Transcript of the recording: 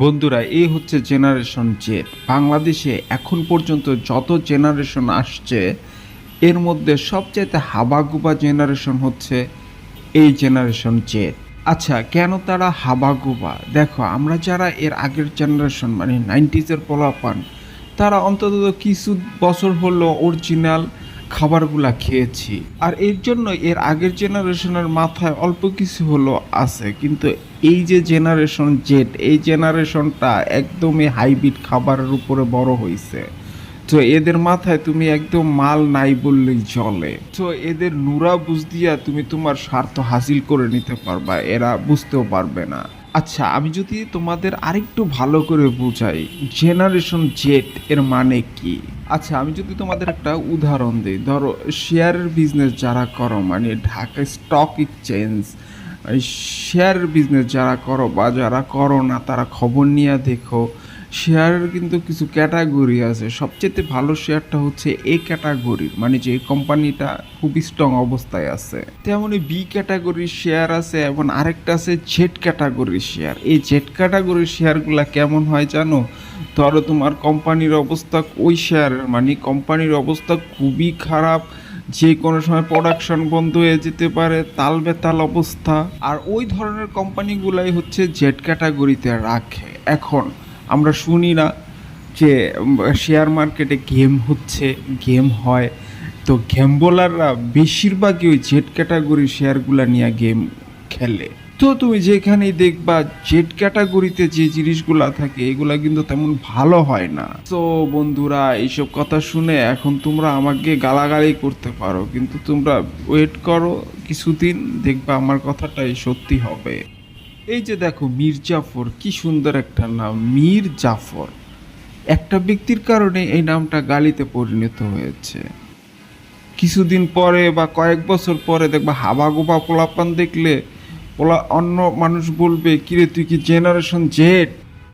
বন্ধুরা এই হচ্ছে জেনারেশন জেড বাংলাদেশে এখন পর্যন্ত যত জেনারেশন আসছে, এর মধ্যে সবচাইতে হাবাগুবা জেনারেশন হচ্ছে এই জেনারেশন জেড আচ্ছা কেন তারা হাবাগুবা? দেখো, আমরা যারা এর আগের জেনারেশন মানে নাইনটিজের পোলাপান, তারা অন্তত কিছু বছর হলো অরিজিনাল খাবারগুলা খেয়েছি। আর এর জন্য এর আগের জেনারেশনের মাথায় অল্প কিছু হলো আছে। কিন্তু এই যে জেনারেশন জেড, এই জেনারেশনটা একদমই হাইব্রিড খাবারের উপরে বড় হয়েছে তো এদের মাথায় তুমি একদম মাল নাই বললেই চলে। তো এদের নুরা বুঝ দিয়া তুমি তোমার স্বার্থ হাসিল করে নিতে পারবা, এরা বুঝতেও পারবে না। আচ্ছা আমি যদি তোমাদের আরেকটু ভালো করে বুঝাই জেনারেশন জেট এর মানে কি? আচ্ছা আমি যদি তোমাদের একটা উদাহরণ দিই, ধরো শেয়ারের বিজনেস যারা করো মানে ঢাকা স্টক এক্সচেঞ্জ শেয়ারের বিজনেস যারা করো বা যারা করো না, তারা খবর নিয়ে দেখো শেয়ারের কিন্তু কিছু ক্যাটাগরি আছে। সবচেয়ে ভালো শেয়ারটা হচ্ছে এ ক্যাটাগরির মানে যে কোম্পানিটা খুবই স্ট্রং অবস্থায় আছে। তেমনি বি ক্যাটাগরির শেয়ার আছে এবং আরেকটা আছে জেড ক্যাটাগরির শেয়ার। এই জেড ক্যাটাগরির শেয়ারগুলো কেমন হয় জানো? ধরো তোমার কোম্পানির অবস্থা, ওই শেয়ারের মানে কোম্পানির অবস্থা খুবই খারাপ। যে কোনো সময় প্রোডাকশন বন্ধ হয়ে যেতে পারে, তাল বেতাল অবস্থা। আর ওই ধরনের কোম্পানিগুলাই হচ্ছে জেড ক্যাটাগরিতে রাখে। এখন আমরা শুনি না যে শেয়ার মার্কেটে গেম হচ্ছে গেম হয়। তো গেম বোলাররা বেশিরভাগই ওই জেড ক্যাটাগরির শেয়ারগুলো নিয়ে গেম খেলে। তো তুমি যেখানেই দেখবা জেড ক্যাটাগরিতে যে জিনিসগুলো থাকে, এগুলা কিন্তু তেমন ভালো হয় না। তো বন্ধুরা, এইসব কথা শুনে এখন তোমরা আমাকে গালাগালি করতে পারো, কিন্তু তোমরা ওয়েট করো, কিছুদিন দেখবা আমার কথাটাই সত্যি হবে। এই যে দেখো, মীর জাফর, কি সুন্দর একটা নাম, মীর জাফর। একটা ব্যক্তির কারণে এই নামটা গালিতে পরিণত হয়েছে। কিছুদিন পরে বা কয়েক বছর পরে দেখবা হাবাগোবা পোলাপান দেখলে, পোলা, অন্য মানুষ বলবে, কিরে, তুই কি জেনারেশন জেড